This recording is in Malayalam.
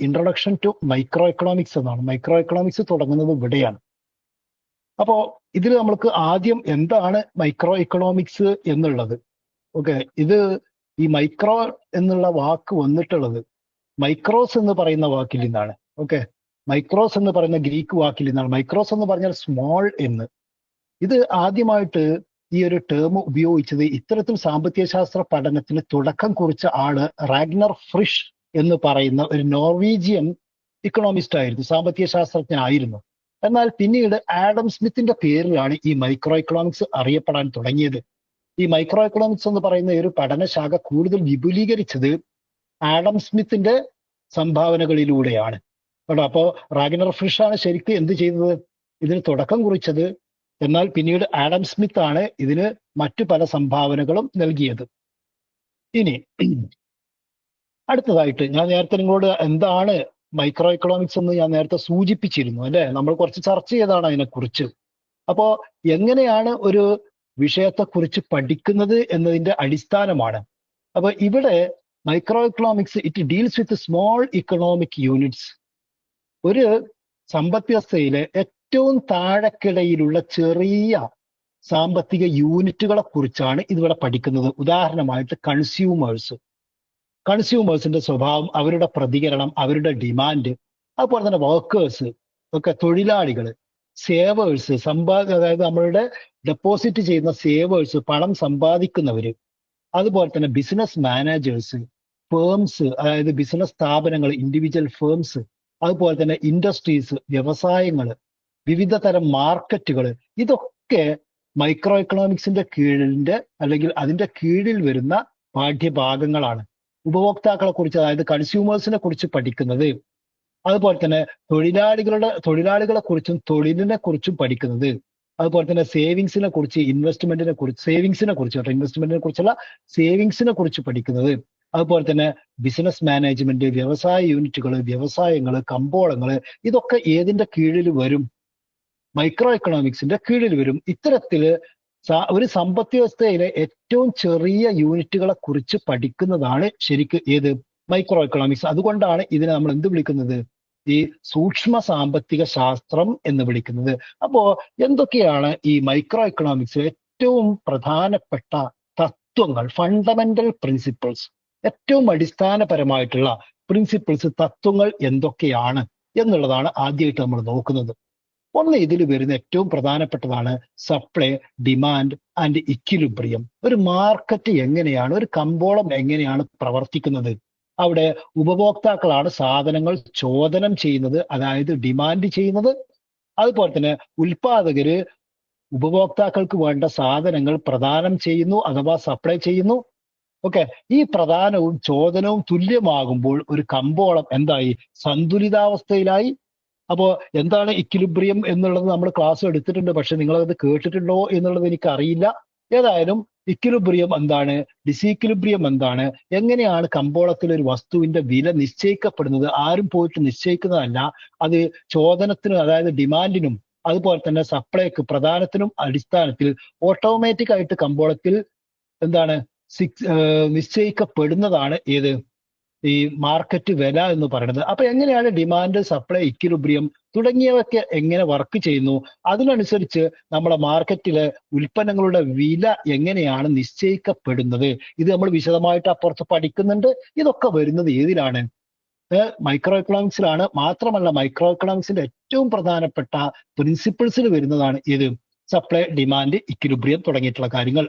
ഇൻട്രൊഡക്ഷൻ ടു മൈക്രോ എക്കണോമിക്സ് എന്നാണ്. മൈക്രോ എക്കണോമിക്സ് തുടങ്ങുന്നത് ഇവിടെയാണ്. അപ്പോ ഇതിൽ നമ്മൾക്ക് ആദ്യം എന്താണ് മൈക്രോ എക്കണോമിക്സ് എന്നുള്ളത്? ഓക്കെ ഇത് ഈ മൈക്രോ എന്നുള്ള വാക്ക് വന്നിട്ടുള്ളത് മൈക്രോസ് എന്ന് പറയുന്ന വാക്കിൽ നിന്നാണ്. ഓക്കെ മൈക്രോസ് എന്ന് പറയുന്ന ഗ്രീക്ക് വാക്കിൽ നിന്നാണ്. മൈക്രോസ് എന്ന് പറഞ്ഞാൽ സ്മോൾ എന്ന്. ഇത് ആദ്യമായിട്ട് ഈ ഒരു ടേം ഉപയോഗിച്ചത് ഇത്തരത്തിൽ സാമ്പത്തിക ശാസ്ത്ര പഠനത്തിന് തുടക്കം കുറിച്ച ആൾ റാഗ്നർ ഫ്രിഷ് എന്ന് പറയുന്ന ഒരു നോർവീജിയൻ ഇക്കണോമിസ്റ്റ് ആയിരുന്നു സാമ്പത്തിക ശാസ്ത്രജ്ഞനായിരുന്നു. എന്നാൽ പിന്നീട് ആഡം സ്മിത്തിന്റെ പേരിലാണ് ഈ മൈക്രോ ഇക്കണോമിക്സ് അറിയപ്പെടാൻ തുടങ്ങിയത്. ഈ മൈക്രോ ഇക്കണോമിക്സ് എന്ന് പറയുന്ന ഒരു പഠനശാഖ കൂടുതൽ വിപുലീകരിച്ചത് ആഡം സ്മിത്തിന്റെ സംഭാവനകളിലൂടെയാണ്. കേട്ടോ അപ്പോ റാഗിനർ ഫിഷ് ആണ് ശരിക്കും എന്ത് ചെയ്തത്? ഇതിന് തുടക്കം കുറിച്ചത്. എന്നാൽ പിന്നീട് ആഡം സ്മിത്ത് ആണ് ഇതിന് മറ്റു പല സംഭാവനകളും നൽകിയത്. ഇനി അടുത്തതായിട്ട് ഞാൻ നേരത്തെ നിങ്ങളോട് എന്താണ് മൈക്രോ എക്കണോമിക്സ് എന്ന് ഞാൻ നേരത്തെ സൂചിപ്പിച്ചിരുന്നു അല്ലെ? നമ്മൾ കുറച്ച് ചർച്ച ചെയ്താണ് അതിനെക്കുറിച്ച്. അപ്പോ എങ്ങനെയാണ് ഒരു വിഷയത്തെക്കുറിച്ച് പഠിക്കുന്നത് എന്നതിന്റെ അടിസ്ഥാനമാണ്. അപ്പൊ ഇവിടെ microeconomics it deals with small economic units ഒരു സമ്പദ് വ്യവസ്ഥയിലെ ഏറ്റവും താഴെക്കിടയിലുള്ള ചെറിയ സാമ്പത്തിക യൂണിറ്റുകളെ കുറിച്ചാണ് ഇതിവിടെ പഠിക്കുന്നത്. ഉദാഹരണമായിട്ട് കൺസ്യൂമേഴ്സ് കൺസ്യൂമേഴ്സിന്റെ സ്വഭാവം അവരുടെ പ്രതികരണം അവരുടെ ഡിമാൻഡ് അതുപോലെ തന്നെ വർക്കേഴ്സ് ഒക്കെ തൊഴിലാളികൾ സേവേഴ്സ് സമ്പാദ അതായത് നമ്മളുടെ ഡെപ്പോസിറ്റ് ചെയ്യുന്ന സേവേഴ്സ് പണം സമ്പാദിക്കുന്നവർ അതുപോലെ തന്നെ ബിസിനസ് മാനേജേഴ്സ് ഫേംസ് അതായത് ബിസിനസ് സ്ഥാപനങ്ങൾ ഇൻഡിവിജ്വൽ ഫേംസ് അതുപോലെ തന്നെ ഇൻഡസ്ട്രീസ് വ്യവസായങ്ങൾ വിവിധ തരം മാർക്കറ്റുകൾ ഇതൊക്കെ മൈക്രോ എക്കണോമിക്സിന്റെ കീഴിന്റെ അല്ലെങ്കിൽ അതിന്റെ കീഴിൽ വരുന്ന പാഠ്യഭാഗങ്ങളാണ്. ഉപഭോക്താക്കളെ കുറിച്ച് അതായത് കൺസ്യൂമേഴ്സിനെ കുറിച്ച് പഠിക്കുന്നത് അതുപോലെ തന്നെ തൊഴിലാളികളുടെ തൊഴിലാളികളെ കുറിച്ചും തൊഴിലിനെ കുറിച്ചും പഠിക്കുന്നത് അതുപോലെ തന്നെ സേവിങ്സിനെ കുറിച്ച് ഇൻവെസ്റ്റ്മെന്റിനെ കുറിച്ച് സേവിങ്സിനെ കുറിച്ച് കേട്ടോ ഇൻവെസ്റ്റ്മെന്റിനെ കുറിച്ചുള്ള സേവിങ്സിനെ കുറിച്ച് പഠിക്കുന്നത് അതുപോലെ തന്നെ ബിസിനസ് മാനേജ്മെന്റ് വ്യവസായ യൂണിറ്റുകൾ വ്യവസായങ്ങൾ കമ്പോളങ്ങൾ ഇതൊക്കെ ഏതിന്റെ കീഴിൽ വരും? മൈക്രോ എക്കണോമിക്സിന്റെ കീഴിൽ വരും. ഇത്തരത്തിൽ ഒരു സമ്പത്ത് വ്യവസ്ഥയിലെ ഏറ്റവും ചെറിയ യൂണിറ്റുകളെ കുറിച്ച് പഠിക്കുന്നതാണ് ശരിക്ക് ഏത്? മൈക്രോ എക്കണോമിക്സ് അതുകൊണ്ടാണ് ഇതിനെ നമ്മൾ എന്ത് വിളിക്കുന്നത്? ഈ സൂക്ഷ്മ സാമ്പത്തിക ശാസ്ത്രം എന്ന് വിളിക്കുന്നത്. അപ്പോ എന്തൊക്കെയാണ് ഈ മൈക്രോ എക്കണോമിക്സ് ഏറ്റവും പ്രധാനപ്പെട്ട തത്വങ്ങൾ ഫണ്ടമെന്റൽ പ്രിൻസിപ്പിൾസ് ഏറ്റവും അടിസ്ഥാനപരമായിട്ടുള്ള പ്രിൻസിപ്പിൾസ് തത്വങ്ങൾ എന്തൊക്കെയാണ് എന്നുള്ളതാണ് ആദ്യമായിട്ട് നമ്മൾ നോക്കുന്നത്. ഒന്ന് ഇതിൽ വരുന്ന ഏറ്റവും പ്രധാനപ്പെട്ടതാണ് സപ്ലൈ ഡിമാൻഡ് ആൻഡ് ഇക്വിലിബ്രിയം ഒരു മാർക്കറ്റ് എങ്ങനെയാണ് ഒരു കമ്പോളം എങ്ങനെയാണ് പ്രവർത്തിക്കുന്നത്? അവിടെ ഉപഭോക്താക്കളാണ് സാധനങ്ങൾ ചോദനം ചെയ്യുന്നത് അതായത് ഡിമാൻഡ് ചെയ്യുന്നത്. അതുപോലെ തന്നെ ഉൽപാദകര് ഉപഭോക്താക്കൾക്ക് വേണ്ട സാധനങ്ങൾ പ്രദാനം ചെയ്യുന്നു അഥവാ സപ്ലൈ ചെയ്യുന്നു. ഓക്കെ ഈ പ്രധാനവും ചോദനവും തുല്യമാകുമ്പോൾ ഒരു കമ്പോളം എന്തായി? സന്തുലിതാവസ്ഥയിലായി. അപ്പോ എന്താണ് ഇക്വിലിബ്രിയം എന്നുള്ളത് നമ്മൾ ക്ലാസ് എടുത്തിട്ടുണ്ട്. പക്ഷെ നിങ്ങൾ അത് കേട്ടിട്ടുണ്ടോ എന്നുള്ളത് എനിക്ക് അറിയില്ല ഏതായാലും ഇക്വിലിബ്രിയം എന്താണ്? ഡിസീക്വിലിബ്രിയം എന്താണ്? എങ്ങനെയാണ് കമ്പോളത്തിൽ ഒരു വസ്തുവിന്റെ വില നിശ്ചയിക്കപ്പെടുന്നത്? ആരും പോയിട്ട് നിശ്ചയിക്കുന്നതല്ല. അത് ചോദനത്തിനും അതായത് ഡിമാൻഡിനും അതുപോലെ തന്നെ സപ്ലൈക്ക് പ്രധാനത്തിനും അടിസ്ഥാനത്തിൽ ഓട്ടോമാറ്റിക് ആയിട്ട് കമ്പോളത്തിൽ എന്താണ് നിശ്ചയിക്കപ്പെടുന്നതാണ് ഏത്? ഈ മാർക്കറ്റ് വില എന്ന് പറയുന്നത്. അപ്പൊ എങ്ങനെയാണ് ഡിമാൻഡ് സപ്ലൈ ഇക്വിലിബ്രിയം തുടങ്ങിയവയൊക്കെ എങ്ങനെ വർക്ക് ചെയ്യുന്നു? അതിനനുസരിച്ച് നമ്മുടെ മാർക്കറ്റിലെ ഉൽപ്പന്നങ്ങളുടെ വില എങ്ങനെയാണ് നിശ്ചയിക്കപ്പെടുന്നത്? ഇത് നമ്മൾ വിശദമായിട്ട് അപ്പുറത്ത് പഠിക്കുന്നുണ്ട്. ഇതൊക്കെ വരുന്നത് ഏതിലാണ്? മൈക്രോ എക്കണോമിക്സിലാണ് മാത്രമല്ല മൈക്രോ എക്കണോമിക്സിന്റെ ഏറ്റവും പ്രധാനപ്പെട്ട പ്രിൻസിപ്പിൾസിൽ വരുന്നതാണ് ഇത് സപ്ലൈ ഡിമാൻഡ് ഇക്വിലിബ്രിയം തുടങ്ങിയിട്ടുള്ള കാര്യങ്ങൾ.